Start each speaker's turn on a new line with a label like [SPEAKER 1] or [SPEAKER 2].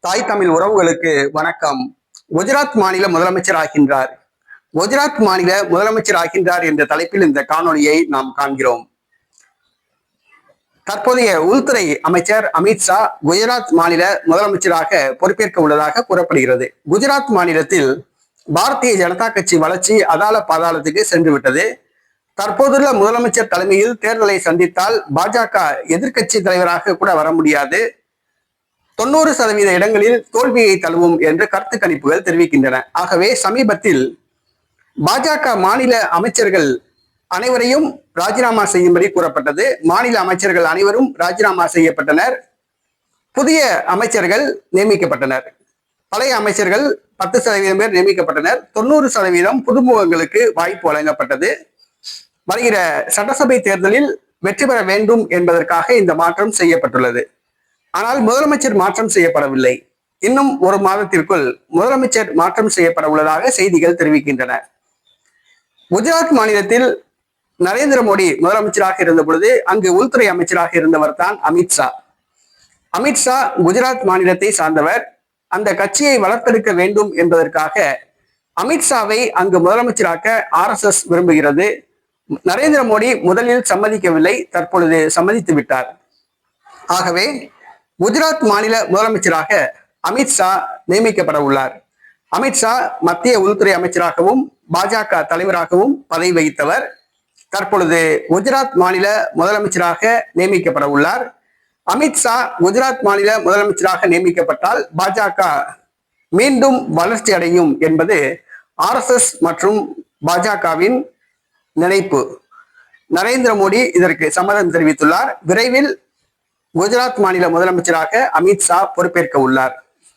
[SPEAKER 1] தாய் தமிழ் உறவுகளுக்கு வணக்கம். குஜராத் மாநில முதலமைச்சர் ஆகின்றார் குஜராத் மாநில முதலமைச்சர் ஆகின்றார் என்ற தலைப்பில் இந்த காணொலியை நாம் காண்கிறோம். தற்போதைய உள்துறை அமைச்சர் அமித்ஷா குஜராத் மாநில முதலமைச்சராக பொறுப்பேற்க உள்ளதாக கூறப்படுகிறது. குஜராத் மாநிலத்தில் பாரதிய ஜனதா கட்சி வளர்ச்சி அதால பாதாளத்துக்கு சென்று விட்டது. தற்போதுள்ள முதலமைச்சர் தலைமையில் தேர்தலை சந்தித்தால் பாஜக எதிர்க்கட்சி தலைவராக கூட வர முடியாது. தொண்ணூறு சதவீத இடங்களில் தோல்வியை தழுவும் என்று கருத்து கணிப்புகள் தெரிவிக்கின்றன. ஆகவே சமீபத்தில் பாஜக மாநில அமைச்சர்கள் அனைவரையும் ராஜினாமா செய்யும்படி கூறப்பட்டது. மாநில அமைச்சர்கள் அனைவரும் ராஜினாமா செய்யப்பட்டனர். புதிய அமைச்சர்கள் நியமிக்கப்பட்டனர். பழைய அமைச்சர்கள் பத்து சதவீதம் பேர் நியமிக்கப்பட்டனர். தொண்ணூறு சதவீதம் புதுமுகங்களுக்கு வாய்ப்பு வழங்கப்பட்டது. வருகிற சட்டசபை தேர்தலில் வெற்றி பெற வேண்டும் என்பதற்காக இந்த மாற்றம் செய்யப்பட்டுள்ளது. ஆனால் முதலமைச்சர் மாற்றம் செய்யப்படவில்லை. இன்னும் ஒரு மாதத்திற்குள் முதலமைச்சர் மாற்றம் செய்யப்பட உள்ளதாக செய்திகள் தெரிவிக்கின்றன. குஜராத் மாநிலத்தில் நரேந்திர மோடி முதலமைச்சராக இருந்த பொழுது அங்கு உள்துறை அமைச்சராக இருந்தவர் தான் அமித்ஷா அமித்ஷா குஜராத் மாநிலத்தை சார்ந்தவர். அந்த கட்சியை வளர்த்தெடுக்க வேண்டும் என்பதற்காக அமித்ஷாவை அங்கு முதலமைச்சராக்க ஆர்எஸ்எஸ் விரும்புகிறது. நரேந்திர மோடி முதலில் சம்மதிக்கவில்லை தற்பொழுது சம்மதித்து விட்டார். ஆகவே குஜராத் மாநில முதலமைச்சராக அமித்ஷா நியமிக்கப்பட உள்ளார். அமித்ஷா மத்திய உள்துறை அமைச்சராகவும் பாஜக தலைவராகவும் பதவி வகித்தவர். தற்பொழுது குஜராத் மாநில முதலமைச்சராக நியமிக்கப்பட உள்ளார். அமித்ஷா குஜராத் மாநில முதலமைச்சராக நியமிக்கப்பட்டால் பாஜக மீண்டும் வளர்ச்சி அடையும் என்பது ஆர்எஸ்எஸ் மற்றும் பாஜகவின் நினைப்பு. நரேந்திர மோடி இதற்கு சம்மதம் தெரிவித்துள்ளார். விரைவில் குஜராத் மாநில முதலமைச்சராக அமித்ஷா பொறுப்பேற்க உள்ளார்.